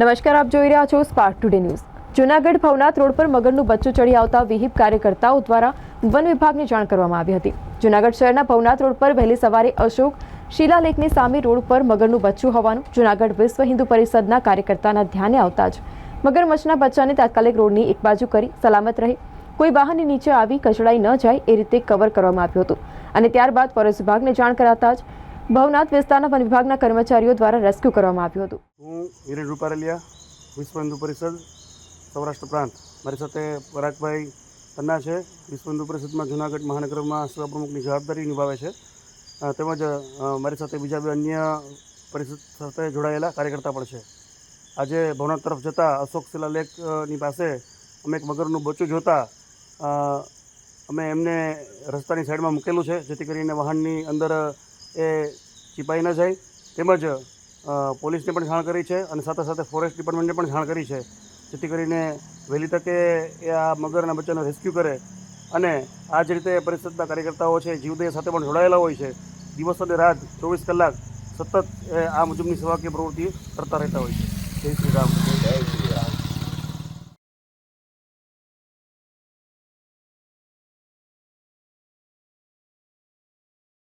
નમસ્કાર, આપ જોઈ રહ્યા છો Spark Today News Junagadh Bhavnath road પર મગરનું બચ્ચું ચડી આવતા વિહિપ કાર્યકર્તાઓ દ્વારા વન વિભાગને જાણ કરવામાં આવી હતી. જૂનાગઢ શહેરના ભવનાથ રોડ પર વહેલી સવારે અશોક શિલાલેખની સામે રોડ પર મગરનું બચ્ચું હોવાનું જૂનાગઢ વિશ્વ હિન્દુ પરિષદના કાર્યકર્તાના ધ્યાને આવતા જ મગરમચ્છના બચ્ચાને તાત્કાલિક રોડની એક બાજુ કરી સલામત રહે. કોઈ વાહનની નીચે આવી કચડાઈ ન જાય એ રીતે કવર કરવામાં આવ્યું હતું. અને ત્યારબાદ ફોરેસ્ટ વિભાગને જાણ કરાતા જ ભવનાથ વિસ્તારના વન વિભાગના કર્મચારીઓ દ્વારા રેસ્ક્યુ કરવામાં આવ્યું હતું. હું હિરેન રૂપારેલિયા વિશ્વ હિન્દુ પરિષદ, સૌરાષ્ટ્ર પ્રાંત. મારી સાથે પરાગભાઈ પન્ના છે. વિશ્વ હિન્દુ પરિષદમાં જૂનાગઢ મહાનગરમાં સેવા પ્રમુખની જવાબદારી નિભાવે છે. તેમજ મારી સાથે બીજા બે અન્ય પરિષદ સાથે જોડાયેલા કાર્યકર્તા પણ છે. આજે ભવનાથ તરફ જતા અશોક શિલાલેખની પાસે અમે એક મગરનું બચ્ચું જોતા અમે એમને રસ્તાની સાઈડમાં મૂકેલું છે, જેથી કરીને વાહનની અંદર એ ચીપાઈ ન જાય તેમજ પોલીસને પણ જાણ કરી છે અને સાથે સાથે ફોરેસ્ટ ડિપાર્ટમેન્ટને પણ જાણ કરી છે. જેથી કરીને વહેલી તકે એ આ મગરના બચ્ચાનો રેસ્ક્યુ કરે અને આ જ રીતે પરિષદના કાર્યકર્તાઓ છે, જીવદયા સાથે પણ જોડાયેલા હોય છે. દિવસ અને રાત ચોવીસ કલાક સતત આ મુજબની સેવાકીય પ્રવૃત્તિ કરતા રહેતા હોય છે. જય શ્રી રામ.